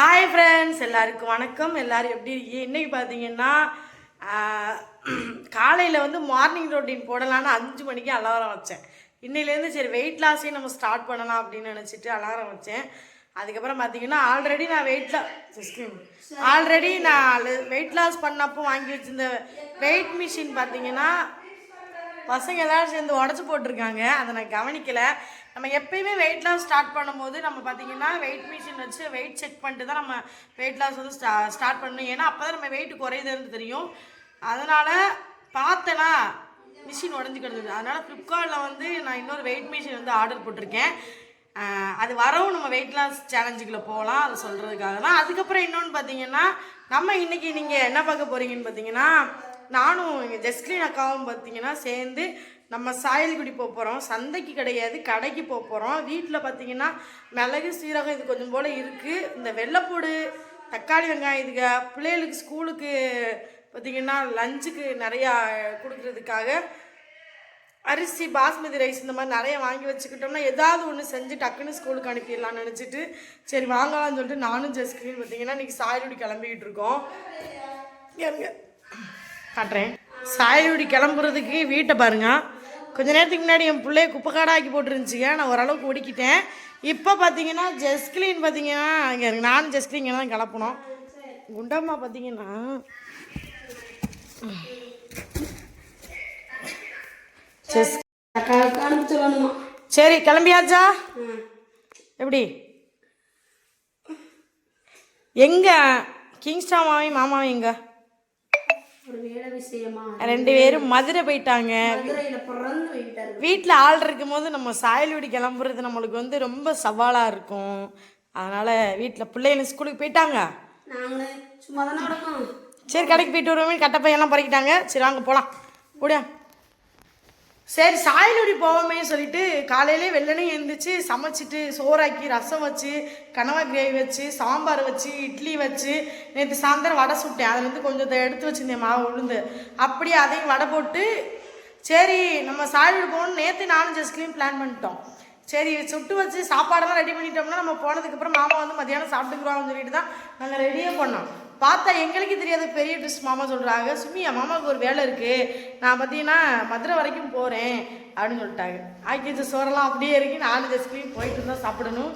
Hi friends எல்லாருக்கும் வணக்கம். எல்லாரும் எப்படி இருக்கீங்க? இன்னைக்கு பார்த்தீங்கன்னா காலையில் வந்து மார்னிங் ரொட்டீன் போடலான்னு அஞ்சு மணிக்கு அலாரம் வச்சேன். இன்னையிலேருந்து சரி வெயிட் லாஸையும் நம்ம ஸ்டார்ட் பண்ணலாம் அப்படின்னு நினச்சிட்டு அலாரம் வச்சேன். அதுக்கப்புறம் பார்த்தீங்கன்னா ஆல்ரெடி நான் வெயிட் லாஸ் ஆல்ரெடி நான் வெயிட் லாஸ் பண்ணப்போ வாங்கி வச்சிருந்த வெயிட் மிஷின் பார்த்தீங்கன்னா பசங்க எல்லாரும் சேர்ந்து உடச்சி போட்டிருக்காங்க. அதை நான் கவனிக்கலை. நம்ம எப்பயுமே வெயிட் லாஸ் ஸ்டார்ட் பண்ணும்போது நம்ம பார்த்தீங்கன்னா வெயிட் மிஷின் வச்சு வெயிட் செக் பண்ணிட்டு தான் நம்ம வெயிட் லாஸ் வந்து ஸ்டா ஸ்டார்ட் பண்ணணும். ஏன்னா அப்போ தான் நம்ம வெயிட் குறையுதுன்னு தெரியும். அதனால் பார்த்தனா மிஷின் உடஞ்சி கிடந்தது. அதனால் ஃப்ளிப்கார்ட்டில் வந்து நான் இன்னொரு வெயிட் மிஷின் வந்து ஆர்டர் போட்டிருக்கேன். அது வரவும் நம்ம வெயிட் லாஸ் சேலஞ்சுக்குள்ளே போகலாம். அதை சொல்கிறதுக்காக தான் அதுக்கப்புறம் இன்னொன்று பார்த்தீங்கன்னா நம்ம இன்றைக்கி நீங்கள் என்ன பார்க்க போகிறீங்கன்னு பார்த்தீங்கன்னா நானும் எங்கள் ஜஸ்கிரீன் அக்காவும் பார்த்தீங்கன்னா சேர்ந்து நம்ம சாயல்குடி போக போகிறோம் சந்தைக்கு கிடையாது கடைக்கு போக போகிறோம் வீட்டில் பார்த்தீங்கன்னா மிளகு சீரகம் இது கொஞ்சம் போல் இருக்குது இந்த வெள்ளைப்பூடு தக்காளி வெங்காயம் இதுக பிள்ளைகளுக்கு ஸ்கூலுக்கு பார்த்தீங்கன்னா லஞ்சுக்கு நிறையா கொடுக்குறதுக்காக அரிசி பாஸ்மதி ரைஸ் இந்த மாதிரி நிறைய வாங்கி வச்சுக்கிட்டோம்னா ஏதாவது ஒன்று செஞ்சு டக்குன்னு ஸ்கூலுக்கு அனுப்பிடலாம்னு நினச்சிட்டு சரி வாங்கலாம்னு சொல்லிட்டு நானும் ஜஸ்கிரீன் பார்த்தீங்கன்னா இன்றைக்கி சாயலுடி கிளம்பிக்கிட்டு இருக்கோம். இருங்க காட்டுறேன். சாயலுடி கிளம்புறதுக்கு வீட்டை பாருங்க. கொஞ்ச நேரத்துக்கு முன்னாடி என் பிள்ளைய குப்பை ஆக்கி போட்டுருந்துச்சிங்க. நான் ஓரளவுக்கு ஒடிக்கிட்டேன். இப்போ பார்த்தீங்கன்னா ஜஸ்கிலீன் பார்த்தீங்கன்னா இங்கே இருக்கு நானும் ஜஸ்கிலீன் இங்கே தான் கிளப்பணும். குண்டம்மா பார்த்தீங்கன்னா செஸ் சரி கிளம்பியாச்சா? எப்படி? எங்க? கிங்ஸ்டா மாமி மாமாவி எங்க ரெண்டு பேரும் மதுரை போயிட்டாங்க. வீட்டில் ஆள் இருக்கும்போது நம்ம சாயல்வீடு கிளம்புறது நம்மளுக்கு வந்து ரொம்ப சவாலாக இருக்கும். அதனால் வீட்டில் பிள்ளைங்க ஸ்கூலுக்கு போயிட்டாங்க. சரி கடைக்கு போயிட்டு வருவோம். கட்டை பையெல்லாம் பறக்கிட்டாங்க. சரி வாங்க போகலாம் ஓடியா. சரி சாயலுடி போவோமே சொல்லிட்டு காலையிலே வெள்ளனே எழுந்திரிச்சு சமைச்சிட்டு சோறாக்கி ரசம் வச்சு கனவா கிரேவி வச்சு சாம்பார் வச்சு இட்லி வச்சு நேற்று சாயந்தரம் வடை சுட்டேன். அதில் வந்து கொஞ்சம் எடுத்து வச்சிருந்தேன் மாவு உளுந்து. அப்படியே அதையும் வடை போட்டு சரி நம்ம சாயலுடி போகணும்னு நேற்று நானும் ஜஸ்ட்லையும் பிளான் பண்ணிட்டோம். சரி சுட்டு வச்சு சாப்பாடெல்லாம் ரெடி பண்ணிட்டோம்னா நம்ம போனதுக்கப்புறம் மாமா வந்து மத்தியானம் சாப்பிட்டுக்குறோம்னு சொல்லிட்டு தான் நாங்கள் ரெடியே பண்ணோம் பார்த்தா எங்களுக்கு தெரியாத பெரிய ட்ரெஸ் மாமா சொல்கிறாங்க சுமியா மாமாவுக்கு ஒரு வேலை இருக்குது நான் பார்த்தீங்கன்னா மதுரை வரைக்கும் போகிறேன் அப்படின்னு சொல்லிட்டாங்க. ஆக்கி சோறெல்லாம் அப்படியே இருக்கு. நாலு ஜஸ்ட்லையும் போயிட்டு தான் சாப்பிடணும்.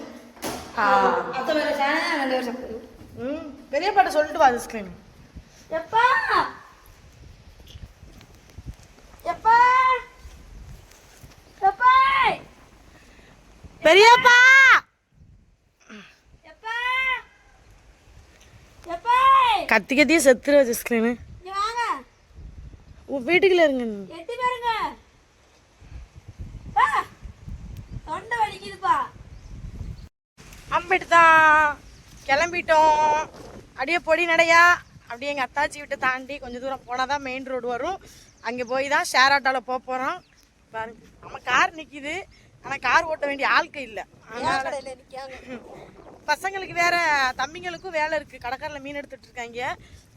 ம் பெரிய பாட்டை சொல்லிட்டு வா எப்பா எப்பா? எப்பா? பெரியப்பா! கத்தி கத்தியே ஜஸ்ட்லைனு இங்க வாங்க. உன் வீட்டுக்குள்ள இருங்க. எட்டி பாருங்க. பா தொண்டை வலிக்குதுப்பா. அம்பிட்டு தான் கிளம்பிட்டோம். அப்படியே பொடி நடையா? அப்படியே எங்கள் அத்தாச்சி வீட்டை தாண்டி கொஞ்சம் தூரம் போனால் தான் மெயின் ரோடு வரும். அங்கே போய் தான் ஷேர் ஆட்டோவில் போக போகிறோம் பாருங்க. நம்ம கார் நிற்கிது ஆனால் கார் ஓட்ட வேண்டிய ஆட்கள் இல்லை. பசங்களுக்கு வேற தம்பிங்களுக்கும் வேலை இருக்குது கடற்கரையில் மீன் எடுத்துட்டு இருக்காங்க.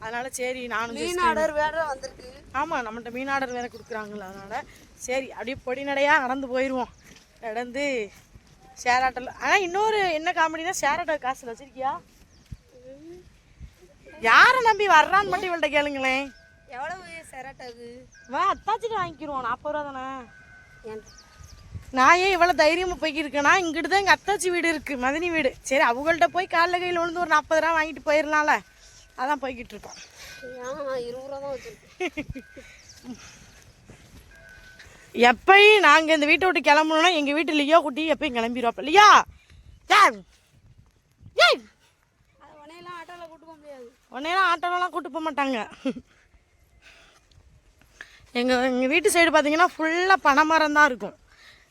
அதனால சரி நானும் மீன் ஆர்டர் வேற வந்திருக்கு. ஆமாம் நம்மகிட்ட மீன் ஆர்டர் வேற கொடுக்குறாங்களா அதனால சரி அப்படியே பொடி நடையா நடந்து போயிடுவோம் நடந்து ஷேர் ஆட்டோவில் ஆனால் இன்னொரு என்ன காமெடினா ஷேர் ஆட்டோ காசில் வச்சிருக்கியா? யாரை நம்பி வர்றான்னு மட்டும் இவள்கிட்ட கேளுங்களேன். எவ்வளவு செரட்டாகு வா அத்தாச்சிட்டு வாங்கிக்கிருவோம். நாற்பது ரூபா தானே? நான் ஏன் இவ்வளோ தைரியமாக போய்க்கு இருக்கேன்னா இங்கிட்டு தான் எங்கள் அத்தாச்சி வீடு இருக்குது மதினி வீடு. சரி அவங்கள்ட்ட போய் காலைல கையில் விழுந்து ஒரு நாற்பது ரூபா வாங்கிட்டு போயிடலாம்ல அதான் போய்கிட்டு இருக்கோம். எப்பயும் நாங்கள் இந்த வீட்டை விட்டு கிளம்பணும்னா எங்கள் வீட்டு லியோ குட்டி எப்பயும் கிளம்பிடுவாப்ப லியா! யார்? ஏய்! உன்னையெல்லாம் ஆட்டோலாம் கூட்டு போக மாட்டாங்க. எங்கள் எங்கள் வீட்டு சைடு பார்த்தீங்கன்னா ஃபுல்லாக பனைமரம் தான் இருக்கும்.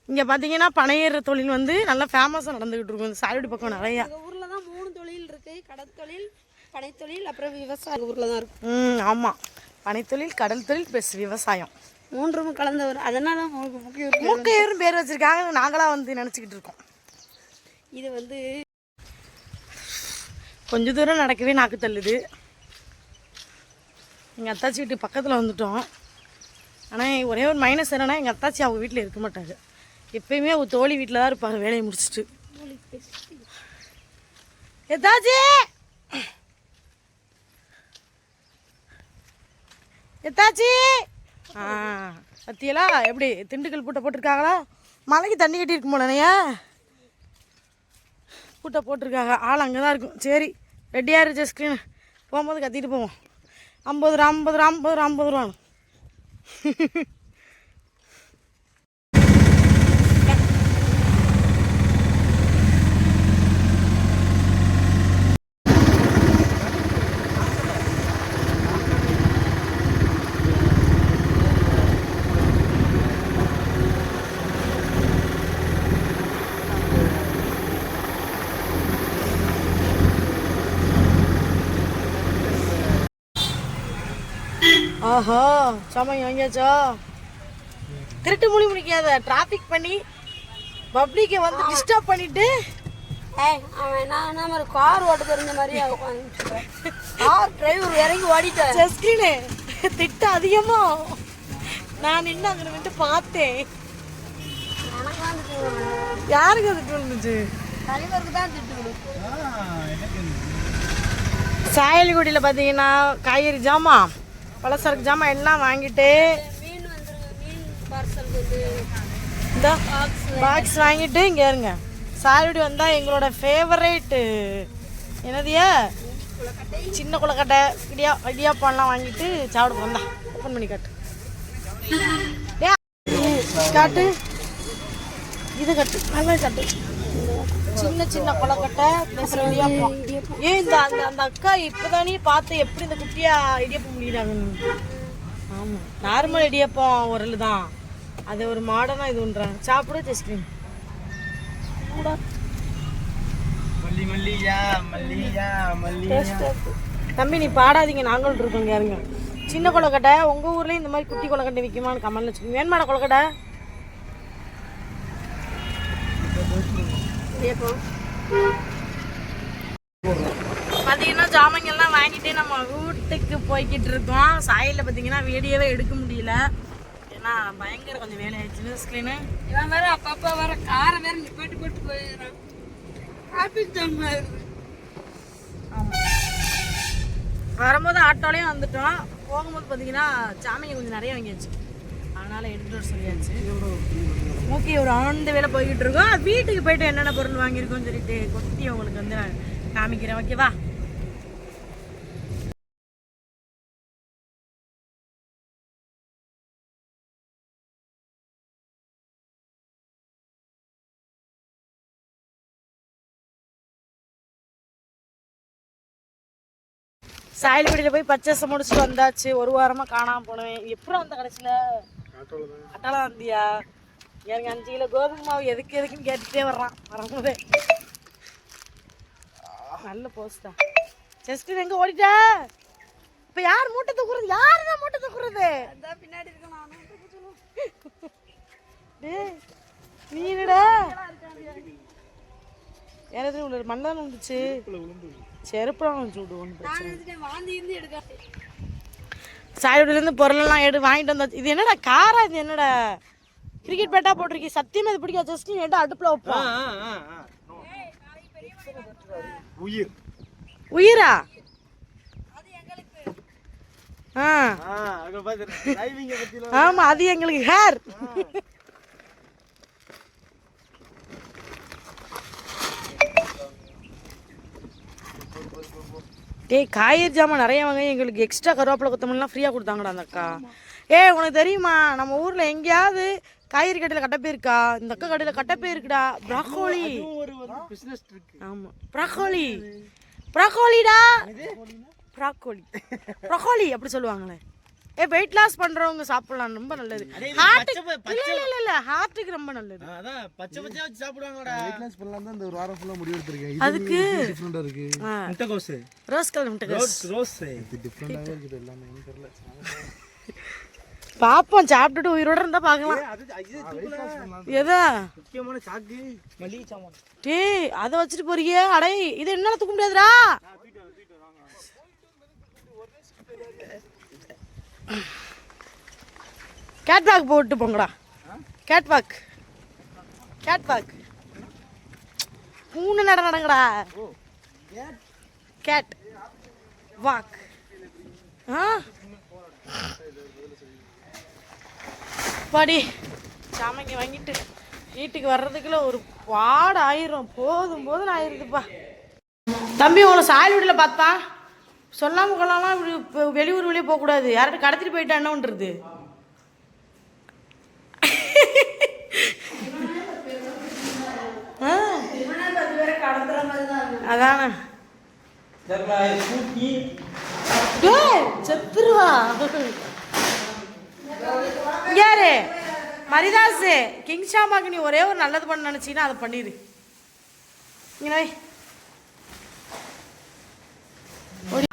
இங்கே பார்த்தீங்கன்னா பனையேற தொழில் வந்து நல்லா ஃபேமஸாக நடந்துக்கிட்டு இருக்கும். இந்த சாயடி பக்கம் நிறையா. ஊரில் தான் மூணு தொழில் இருக்கு. கடற்தொழில் பனைத்தொழில் அப்புறம் விவசாயம். ஊரில் தான் இருக்கு. ம் ஆமாம் பனைத்தொழில் கடல் தொழில் ப்ளஸ் விவசாயம். மூன்றும் கலந்த ஒரு அதனால மூக்கையரும் பேர் வச்சுருக்காங்க. நாங்களாம் வந்து நினச்சிக்கிட்டு இருக்கோம். இது வந்து கொஞ்ச தூரம் நடக்கவே நாக்கு தள்ளுது. எங்கள் அத்தாச்சி வீட்டு பக்கத்தில் வந்துட்டோம். ஆனால் ஒரே ஒரு மைனஸ் என்னன்னா எங்கள் அத்தாச்சி அவங்க வீட்டில் இருக்க மாட்டாங்க எப்பயுமே ஒரு தோழி வீட்டில் தான் இருப்பாங்க வேலையை முடிச்சுட்டு. எதாச்சி எத்தாச்சி ஆ பத்தியலா? எப்படி திண்டுக்கல் பூட்டை போட்டிருக்காங்களா? மலைக்கு தண்ணி கட்டியிருக்கும் போலனையா பூட்டை போட்டிருக்காங்க. ஆள் அங்கே தான் இருக்கும். சரி ரெடியாக இருந்துச்சு ஸ்க்ரீன் போகும்போது கத்திட்டு போவோம். ஐம்பது ரூபா ஐம்பது ரூபா ஐம்பது ரூபா ஐம்பது ரூபா. ஆஹா சாமான் வாங்கியாச்சா திருட்டு மொழி முடிக்காத டிராஃபிக் பண்ணி பப்ளிக்கை வந்து டிஸ்டர்ப் பண்ணிட்டு ஏய் அவன் நான் நம்ம கார் ஓட்ட தெரிஞ்ச மாதிரியே உட்காந்து கார் டிரைவர் இறங்கி ஓடிட்டார் ஸ்கிரீனு திட்டம் அதிகமா. நான் நின்று அங்கே நின்று பார்த்தேன். திட்டு யாருக்கு அது விழுந்துச்சு? தலைவருக்கு தான் திட்டு சாயல்குடியில் பார்த்தீங்கன்னா காய்கறி ஜாமான். பலசரக்கு ஜாமான் எல்லாம் வாங்கிட்டு. இந்த பாக்ஸ் வாங்கிட்டு இங்கே இருங்க. சாரிடி வந்தால் எங்களோட ஃபேவரேட்டு என்னதியா சின்ன குளக்கட்டை இடியா இடியாப்பான்லாம் வாங்கிட்டு சாப்பிட போந்தா ஓப்பன் பண்ணி காட்டு. காட்டு. இது கட்டு. நல்லா கட்டு. சின்ன சின்ன கொலக்கட்டை ப்ளஸ் இடியாப்பம். ஏன் இந்த அந்த அந்த அக்கா இப்போதானே பார்த்து எப்படி இந்த குட்டியா இடியாப்பம் முடியிறாங்கன்னு ஆமாம் நார்மல் இடியாப்பம் உரல் தான். அது ஒரு மாடர்னாக இது பண்ணுறாங்க சாப்பிடு டெஸ்டிங் மல்லி மல்லியா மல்லியா மல்லியா. தம்பி நீ பாடாதீங்க. நாங்களும் இருக்கோங்க யாருங்க சின்ன கொலக்கட்டை உங்கள் ஊர்லேயும் இந்த மாதிரி குட்டி கொலக்கட்டை விற்குமான்னு கமெண்ட்ல வச்சுக்கோங்க வேணுமாடா கொலக்கட்டை பார்த்தீங்கன்னா ஜாமங்கள்லாம் வாங்கிட்டு நம்ம வீட்டுக்கு போய்கிட்டு இருக்கோம். சாயலில் பார்த்தீங்கன்னா வீடியோவே எடுக்க முடியல. ஏன்னா பயங்கர கொஞ்சம் வேலை ஆயிடுச்சு. ஸ்க்ரீனு இவன் வேற அப்பப்போ வேற காரை வேற நிப்பாட்டு போட்டு போயிடுறான். டிராபிக் ஜாம் வரும்போது ஆட்டோலையும் வந்துட்டோம். போகும்போது பார்த்தீங்கன்னா சாமிங்க கொஞ்சம் நிறைய வாங்கியாச்சு. அதனால எடுத்துட்டு வர சொல்லியாச்சு. ஓகே ஒரு ஆனந்த வேலை போய்கிட்டு இருக்கோம். வீட்டுக்கு போயிட்டு என்னென்ன பொருள் வாங்கியிருக்கோம்னு சொல்லிட்டு கொத்தி உங்களுக்கு வந்து நான் காமிக்கிறேன். ஓகேவா சாயல்குடியில் போய் பர்ச்சேஸ் முடிச்சுட்டு வந்தாச்சு. ஒரு வாரமாக காணாம போனேன் எப்படி வந்த கடைசியில்? அட்டால வந்தியா எனக்கு அஞ்சு கிலோ கோதுமை மாவு எதுக்கு எதுக்குன்னு கேட்டுட்டே வர்றான். வரும்போதே நல்ல போஸ்டா ஜஸ்டின் எங்க ஓடிட்ட? இப்போ யார் மூட்டை தூக்குறது? யார் தான் மூட்டை தூக்குறது? பின்னாடி இருக்க நானும். நீ என்னடா உள்ள மண்ணால் விழுந்துச்சு செருப்புலாம் விழுந்து விடு ஒன்று வாந்தி இருந்து எடுக்க. சாயோடிலேருந்து பொருளெல்லாம் எடு வாங்கிட்டு வந்தாச்சு இது என்னடா காரா? இது என்னடா? கிரிக்கெட் பேட்டா போட்டிருக்கீ. சத்தியமா இது பிடிக்காது. ஜஸ்ட் நீ எடுத்து அடுப்பில் வைப்போம் உயிர். உயிரா? ஆ. ஆ அங்க பாத்து டைவிங்க பத்தில ஆமா அது எங்களுக்கு ஹேர் டேய் காய்கறி ஜாமான் நிறைய வாங்க எங்களுக்கு எக்ஸ்ட்ரா கருவேப்பிலை கொத்தமல்லாம் ஃப்ரீயாக கொடுத்தாங்கடா அந்த அக்கா. ஏய் உனக்கு தெரியுமா நம்ம ஊரில் எங்கேயாவது காய்கறி கடையில் கட்டப்பே இருக்கா? இந்த அக்கா கடையில் கட்டப்பே இருக்குடா ப்ராக்கோலி ஆமாம் ப்ராக்கோலி ப்ராக்கோலிடா ப்ராக்கோலி ப்ராக்கோலி அப்படி சொல்லுவாங்களே. ஏ வெயிட் லாஸ் பண்றவங்க சாப்பிடலாம் ரொம்ப நல்லது. ஹார்ட்டுக்கு இல்ல இல்ல இல்ல இல்ல ஹார்ட்டுக்கு ரொம்ப நல்லது. அதான் பச்சை பச்சையா வச்சு சாப்பிடுவாங்கடா. வெயிட்லாஸ் பண்ணலாம் தான் இந்த ஒரு வாரம் ஃபுல்லாக முடிவு எடுத்திருக்கேன். அதுக்கு டிஃப்ரெண்டாக இருக்கு. முட்டைகோஸ் ரோஸ் கலர் முட்டை ரோஸ் ரோஸ் இது டிஃப்ரெண்டாகவே இருக்குது எல்லாமே எனக்கு தெரியல. பாப்போம் சாப்பிட்டுட்டு உயிரோட இருந்தா தூக்கலாம் எதா? முக்கியமான சாக்கு மளிகை சாமான். டேய் அதை வச்சுட்டு போறியே அடே இது என்னால தூக்க முடியாதுடா. கேட்பாக் போட்டு போங்கடா. கேட்பாக் கேட்பாக் மூணு நட நடங்கடா. கேட் வாக் ஆ? படி சாமைக்கு வாங்கிட்டு வீட்டுக்கு வர்றதுக்குள்ள ஒரு பாடு ஆயிரும். போதும் போதும் ஆயிருதுப்பா. தம்பி உங்களை சாயல் வீட்டில் பார்த்தா சொல்லாமல் கொள்ளாமல் இப்படி இப்போ வெளியூர் வெளியே போகக்கூடாது யார்கிட்ட கடத்திட்டு போயிட்டா என்ன பண்ணுறது ஆ. அதானே. செத்துருவா. யாரு? மரிதாஸ் கிங் ஷாமாக்கு நீ ஒரே ஒரு நல்லது பண்ண நினைச்சீங்கன்னா அதை பண்ணிடு இங்கே வை. ஒரு-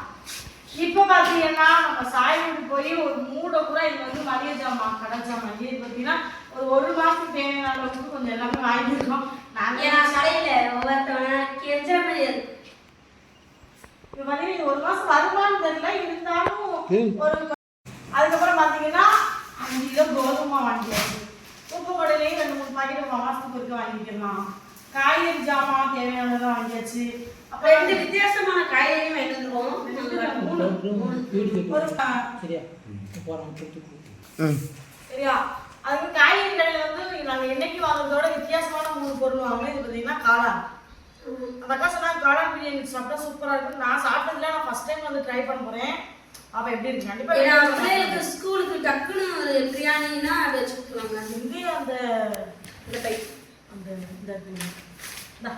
இப்ப பாத்தீங்கன்னா நம்ம சாய்வுக்கு போய் ஒரு மூடை கூட இது வந்து மளிகை ஜாமான் கடை ஜாமான் இது பாத்தீங்கன்னா ஒரு ஒரு மாசத்துக்கு தேவையான அளவுக்கு கொஞ்சம் எல்லாமே வாங்கியிருக்கோம் நாங்க ஏன்னா கடையில இது மாதிரி இது ஒரு மாசம் வருமானு தெரியல. இருந்தாலும் ஒரு அதுக்கப்புறம் பாத்தீங்கன்னா அஞ்சு கிலோ கோதுமை வாங்கியாச்சு. உப்பு கடையிலையும் ரெண்டு மூணு பாக்கெட் மாசத்துக்கு ஒருக்க வாங்கிக்கலாம். காய்கறி ஜாமான் தேவையானதை வாங்கியாச்சு. அப்புறம் ரெண்டு வித்தியாசமான காய்கறியும் வாங்கிட்டு வந்துருவோம். சரியா அதுக்கு காய்கறி கடையில வந்து நாங்க என்னைக்கு வாங்குறதோட வித்தியாசமான மூணு பொருள் வாங்கினோம் இது காளான் அந்த அக்கா சொன்னாங்க காளான் பிரியாணி சாப்பிட்டா சூப்பரா இருக்கு நான் சாப்பிட்டதுல நான் ஃபர்ஸ்ட் டைம் வந்து ட்ரை பண்ண போறேன் அப்ப எப்படி இருக்கு கண்டிப்பா ஏன்னா எப்படி இருக்கு? பிள்ளைகளுக்கு ஸ்கூலுக்கு டக்குன்னு ஒரு பிரியாணின்னா அதை வச்சு கொடுத்துருவாங்க இங்கேயே அந்த இந்த பை அந்த இந்த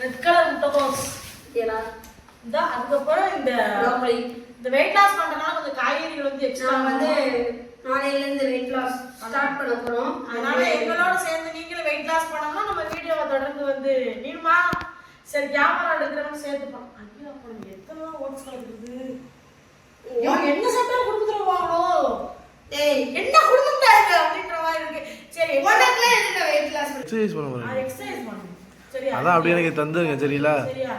ரெட் கலர் முட்டைகோஸ் ஏலா இந்த அதுக்கப்புறம் இந்த ப்ரோக்கலி இந்த வெயிட் லாஸ் பண்றதுனால கொஞ்சம் காய்கறிகள் வந்து எக்ஸ்ட்ரா வந்து வந்து நாளையில இருந்து வெயிட் லாஸ் ஸ்டார்ட் பண்ண போறோம். அதனால எங்களோட சேர்ந்து நீங்களும் வெயிட் லாஸ் பண்ணோம்னா நம்ம வீடியோவை தொடர்ந்து வந்து நீனுமா? சரி கேமரா எடுக்கிறவங்க சேர்த்துப்போம் ஐயோ அப்போ நம்ம எத்தனை தான் ஓட்ஸ் கலக்குறது? ஐயோ, என்ன குடும்பத்துருவாங்களோ ஏய் என்ன இருக்கு அப்படின்ற மாதிரி இருக்கு. சரி உனக்குல எதுக்கு வெயிட் லாஸ் எக்ஸசைஸ் பண்ண போறேன் அது எக்ஸசைஸ் பண்ணணும். சரியா? அதான் அப்படியே எனக்கு தந்துருங்க சரிங்களா சரியா?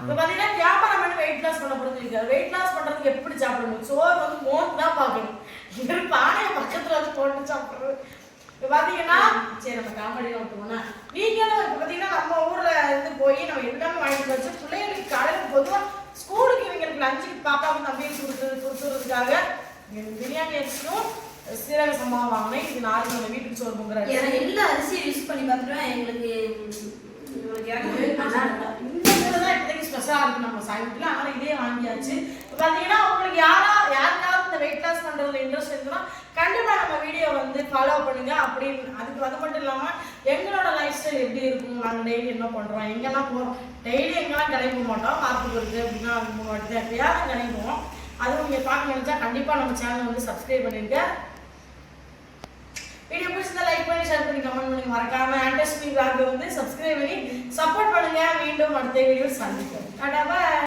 இப்போ பார்த்தீங்கன்னா வியாபாரம் கேமராமேன் வெயிட் லாஸ் பண்ண போறது வெயிட் லாஸ் பண்றதுக்கு எப்படி சாப்பிடணும் சோறு வந்து மோன் தான் பார்க்கணும். இவர் பானைய பக்கத்துல வந்து போட்டு சாப்பிடுறது. இப்போ பார்த்தீங்கன்னா சரி நம்ம காமெடியில் வந்துருவோம்னா நீங்களும் இப்போ பார்த்தீங்கன்னா நம்ம ஊரில் இருந்து போய் நம்ம எல்லாமே வாங்கிட்டு வச்சு பிள்ளைகளுக்கு காலையில் பொதுவாக ஸ்கூலுக்கு இவங்களுக்கு லஞ்சுக்கு பாப்பாவுக்கு தம்பியும் கொடுத்து கொடுத்துறதுக்காக பிரியாணி அரிசியும் சீரக சம்பா வாங்கினேன். இது நாளைக்கு நம்ம வீட்டுக்கு சோறு பொங்குறாங்க எல்லா அரிசியும் யூஸ் பண்ணி பார்த்துருவேன் எங்களுக்கு எங்களுக்கு இறங்கவே பண்ணாங்க இந்த மூணு தான் இப்போதைக்கு ஸ்பெஷலாக இருக்கு நம்ம சாயத்தில் ஆனால் இதே வாங்கியாச்சு. இப்போ பார்த்தீங்கன்னா உங்களுக்கு யாரா யாருக்காவது இந்த வெயிட் லாஸ் பண்ணுறதுல இன்ட்ரெஸ்ட் இருக்குன்னா கண்டிப்பாக நம்ம வீடியோ வந்து ஃபாலோ பண்ணுங்க. அப்படின்னு அதுக்கு அது மட்டும் இல்லாமல் எங்களோட லைஃப் ஸ்டைல் எப்படி இருக்கும்? நாங்கள் டெய்லி என்ன பண்ணுறோம் எங்கெல்லாம் போகிறோம் டெய்லி எங்கெல்லாம் கிளம்ப மாட்டோம்? வாரத்துக்கு வருது அப்படின்னா அது மூணு வாட்டி தான் எப்பயாவது கிளம்புவோம் அதுவும் நீங்கள் பார்க்க நினச்சா கண்டிப்பாக நம்ம சேனல் வந்து சப்ஸ்கிரைப் பண்ணிருங்க. வீடியோ பிடிச்சிருந்தா லைக் பண்ணி ஷேர் பண்ணி கமெண்ட் பண்ணி மறக்காம ஆண்டஸ்மி பிளாக் வந்து சப்ஸ்கிரைப் பண்ணி சப்போர்ட் பண்ணுங்க மீண்டும் அடுத்த வீடியோ சந்திப்போம் டாடா.